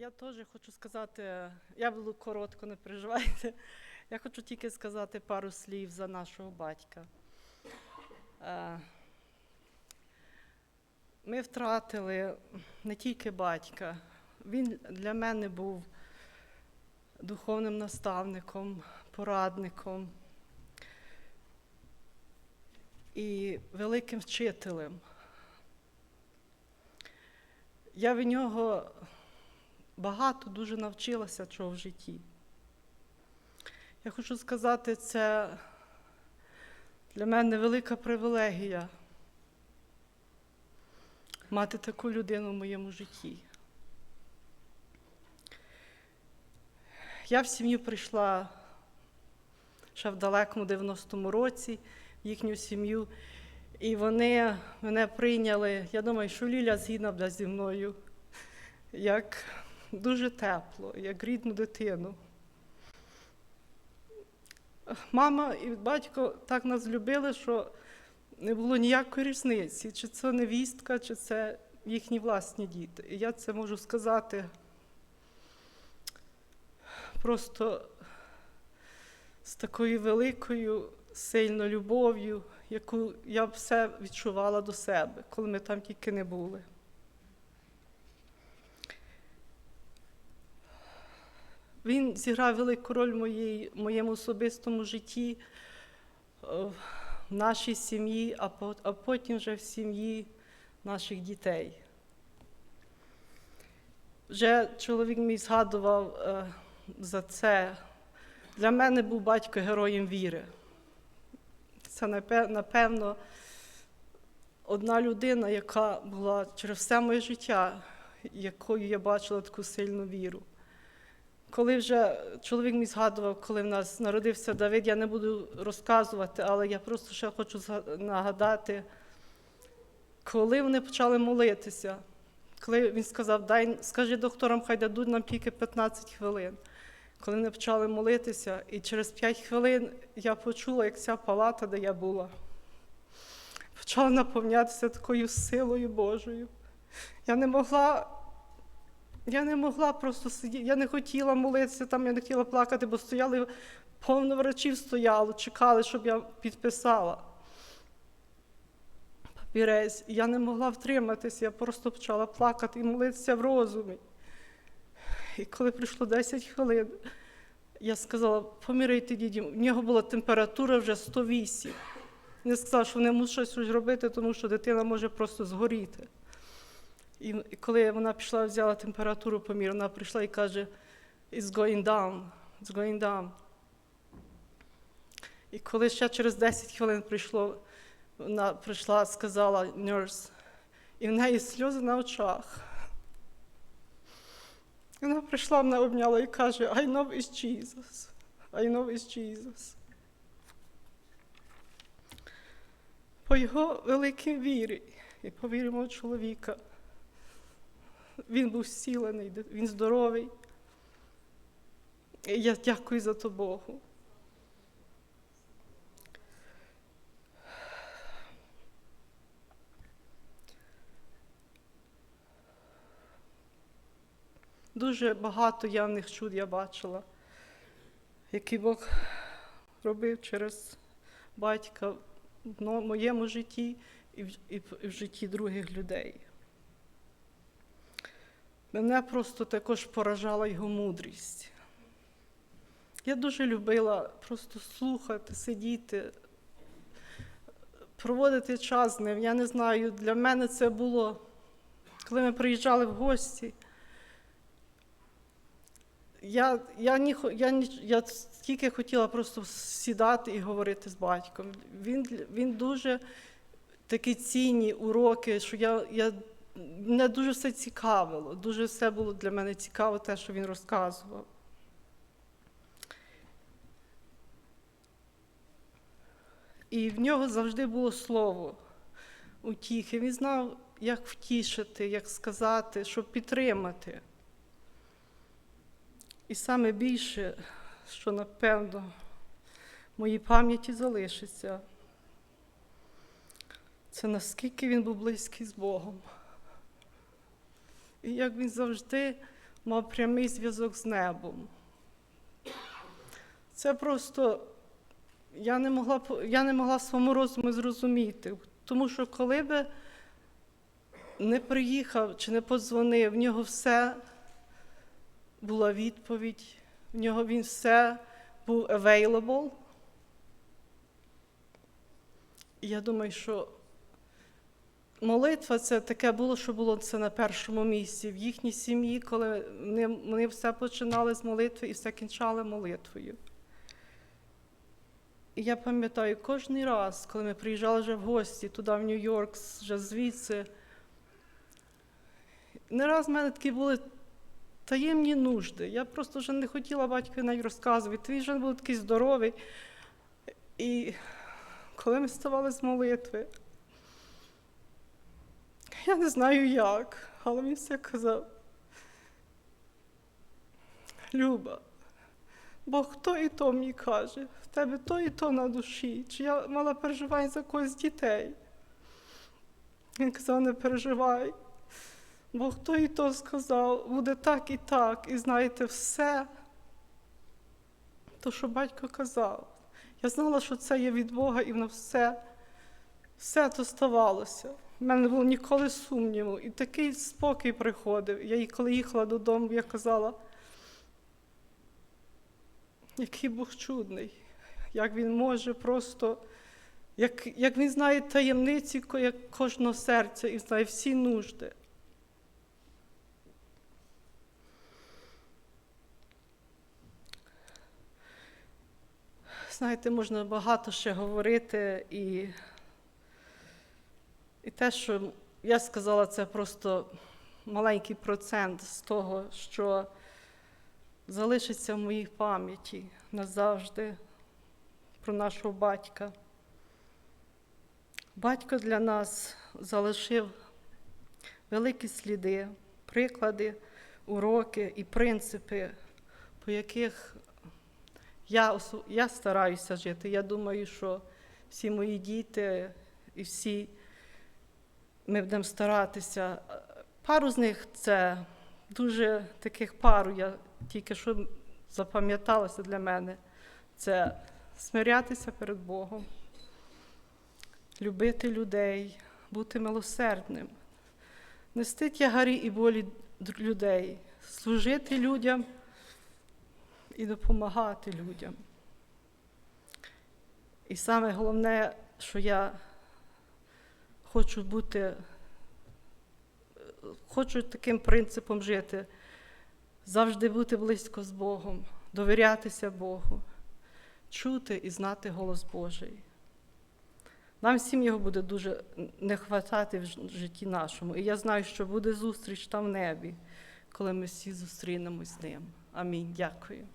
Я теж хочу сказати, я буду коротко, не переживайте. Я хочу тільки сказати пару слів за нашого батька. Е, Ми втратили не тільки батька, він для мене був духовним наставником, порадником і великим вчителем. Я від нього багато дуже навчилася чого в житті. Я хочу сказати, це для мене велика привілегія мати таку людину в моєму житті. Я в сім'ю прийшла ще в далекому 90-му році, в їхню сім'ю, і вони мене прийняли. Я думаю, що Ліля згідна зі мною, як дуже тепло, як рідну дитину. Мама і батько так нас любили, що не було ніякої різниці, чи це невістка, чи це їхні власні діти. І я це можу сказати просто з такою великою, сильною любов'ю, яку я все відчувала до себе, коли ми там тільки не були. Він зіграв велику роль в моїй, моєму особистому житті, е, в нашій сім'ї, а, по- а потім вже в сім'ї наших дітей. Вже чоловік мій згадував е, за це. Для мене був батько героєм віри. Це напевно одна людина, яка була через все моє життя, якою я бачила таку сильну віру. Коли вже чоловік мій згадував, коли в нас народився Давид, я не буду розказувати, але я просто ще хочу нагадати, коли вони почали молитися, коли він сказав, дай, скажи докторам, хай дадуть нам тільки 15 хвилин. Коли вони почали молитися, і через 5 хвилин я почула, як ця палата, де я була, почала наповнятися такою силою Божою. Я не могла я не могла просто сидіти, я не хотіла молитися, там я не хотіла плакати, бо стояли повно врачів стояло, чекали, щоб я підписала папірець. Я не могла втриматися, я просто почала плакати і молитися в розумі. І коли прийшло 10 хвилин, я сказала, поміряйте дідім. У нього була температура вже 108. Він сказав, що вони мусять щось робити, тому що дитина може просто згоріти. І коли вона пішла, взяла температуру помір, вона прийшла і каже, it's going down, it's going down. І коли ще через 10 хвилин прийшло, вона прийшла, сказала nurse, і в неї сльози на очах. І Вона прийшла, мене обняла і каже, I know it's Jesus. I know it's Jesus. По його великій вірі і по вірі мого чоловіка. Він був зцілений, він здоровий. Я дякую за то Богу. Дуже багато явних чуд я бачила, які Бог робив через батька в моєму житті і в житті других людей. Мене просто також поражала його мудрість. Я дуже любила просто слухати, сидіти, проводити час з ним. Я не знаю, для мене це було, коли ми приїжджали в гості. Я, я, ні, я, я тільки хотіла просто сідати і говорити з батьком. Він, він дуже такі цінні уроки, що я, я мене дуже все цікавило, дуже все було для мене цікаво, те, що він розказував. І в нього завжди було слово утіхи. Він знав, як втішити, як сказати, щоб підтримати. І саме більше, що напевно в моїй пам'яті залишиться, це наскільки він був близький з Богом. І як він завжди мав прямий зв'язок з небом. Це просто я не могла, я не могла своєму розумі зрозуміти. Тому що коли би не приїхав чи не подзвонив, в нього все була відповідь, в нього він все був available. Я думаю, що молитва це таке було, що було це на першому місці в їхній сім'ї, коли вони, вони все починали з молитви і все кінчали молитвою. І я пам'ятаю, кожен раз, коли ми приїжджали вже в гості туди, в Нью-Йорк, вже звідси, не раз в мене такі були таємні нужди. Я просто вже не хотіла батькові навіть розказувати. Він вже був такий здоровий. І коли ми вставали з молитви, я не знаю як, але він все казав. Люба, Бог то і то мені каже, в тебе то і то на душі. Чи я мала переживання за когось дітей? Він казав, не переживай. Бог то і то сказав, буде так і так. І знаєте, все, то, що батько казав. Я знала, що це є від Бога, і воно все, все то ставалося. У мене не було ніколи сумніву. І такий спокій приходив. Я коли їхала додому, я казала, який Бог чудний, як він може просто, як, як він знає таємниці як кожного серця і знає всі нужди. Знаєте, можна багато ще говорити, і те, що я сказала, це просто маленький процент з того, що залишиться в моїй пам'яті назавжди про нашого батька. Батько для нас залишив великі сліди, приклади, уроки і принципи, по яких я, я стараюся жити. Я думаю, що всі мої діти і всі ми будемо старатися. Пару з них це дуже таких пару, я тільки що запам'яталося для мене. Це смирятися перед Богом, любити людей, бути милосердним, нести тягарі і болі людей, служити людям і допомагати людям. І саме головне, що я хочу бути, е, хочу таким принципом жити, завжди бути близько з Богом, довірятися Богу, чути і знати голос Божий. Нам всім його буде дуже не хватати в житті нашому. І я знаю, що буде зустріч там в небі, коли ми всі зустрінемось з ним. Амінь. Дякую.